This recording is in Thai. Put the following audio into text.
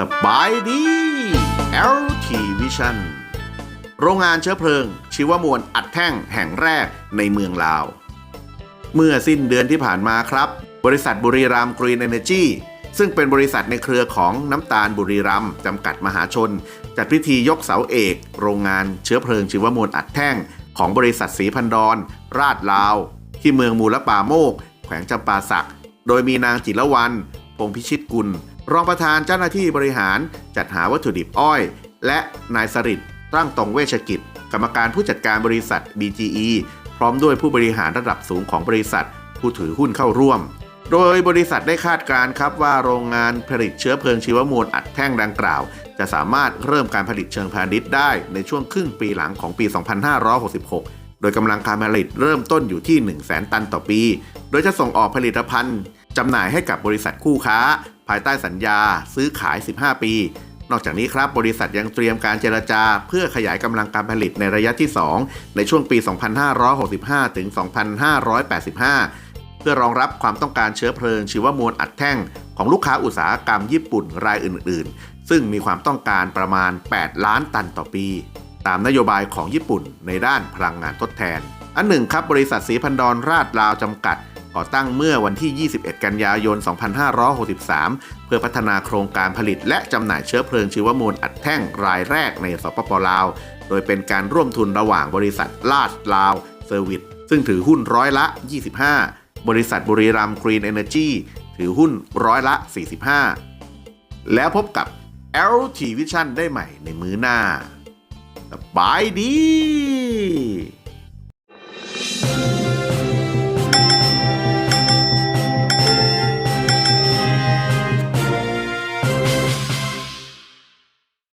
สบายดี LT Vision โรงงานเชื้อเพลิง ชีวมวลอัดแท่งแห่งแรกในเมืองลาว เมื่อสิ้นเดือนที่ผ่านมาครับ บริษัทบุรีรัมย์กรีนเอเนจี ซึ่งเป็นบริษัทในเครือของน้ำตาลบุรีรัมย์จำกัดมหาชน จัดพิธียกเสาเอก โรงงานเชื้อเพลิงชีวมวลอัดแท่ง ของบริษัทสีพันดอนราชลาว ที่เมืองมูลป่าโมก แขวงจำปาสัก โดยมีนางจิรวรรณพงพิชิตกุล รองประธานเจ้าหน้าที่บริหารจัดหาวัตถุดิบอ้อย และนายสริตตั้งตรงเวชกิจ กรรมการผู้จัดการบริษัท BGE พร้อมด้วยผู้บริหารระดับสูงของบริษัท ผู้ถือหุ้นเข้าร่วม โดยบริษัทได้คาดการ์ครับว่าโรงงานผลิตเชื้อเพลิงชีวมวลอัดแท่งดังกล่าว จะสามารถเริ่มการผลิตเชิงพาณิชย์ได้ในช่วงครึ่งปีหลังของปี 2566 โดยกำลังการผลิตเริ่มต้นอยู่ที่ 1 0 0 0 0แตันต่อปี โดยจะส่งออกผลิตภัณฑ์จำหน่ายให้กับบริษัทคู่ค้า ภายใต้สัญญา ซื้อขาย 15 ปี นอกจากนี้ครับบริษัทยังเตรียมการเจรจา เพื่อขยายกำลังการผลิตในระยะที่ 2 ในช่วงปี 2565 ถึง 2585 พื่อรองรับความต้องการเชื้อเพลิงชีวมวลอัดแท่งของลูกค้าอุตสาหกรรมญี่ปุ่นรายอื่น ๆ ซึ่งมีความต้องการประมาณ 8 ล้านตันต่อปี ตามนโยบายของญี่ปุ่นในด้านพลังงานทดแทน อันหนึ่งครับ บริษัทสีพันดอนราชลาวจำกัดก่อตั้งเมื่อวันที่ 21 กันยายน 2563 เพื่อพัฒนาโครงการผลิตและจำหน่ายเชื้อเพลิงชีวมวลอัดแท่งรายแรกในสปปลาว โดยเป็นการร่วมทุนระหว่างบริษัทลาดลาวเซอร์วิสซึ่งถือหุ้นร้อยละ 25 บริษัทบุรีรัมย์กรีนเอเนจีถือหุ้นร้อยละ 45 แล้วพบกับ LT Vision ได้ใหม่ในมื้อหน้า สบายดี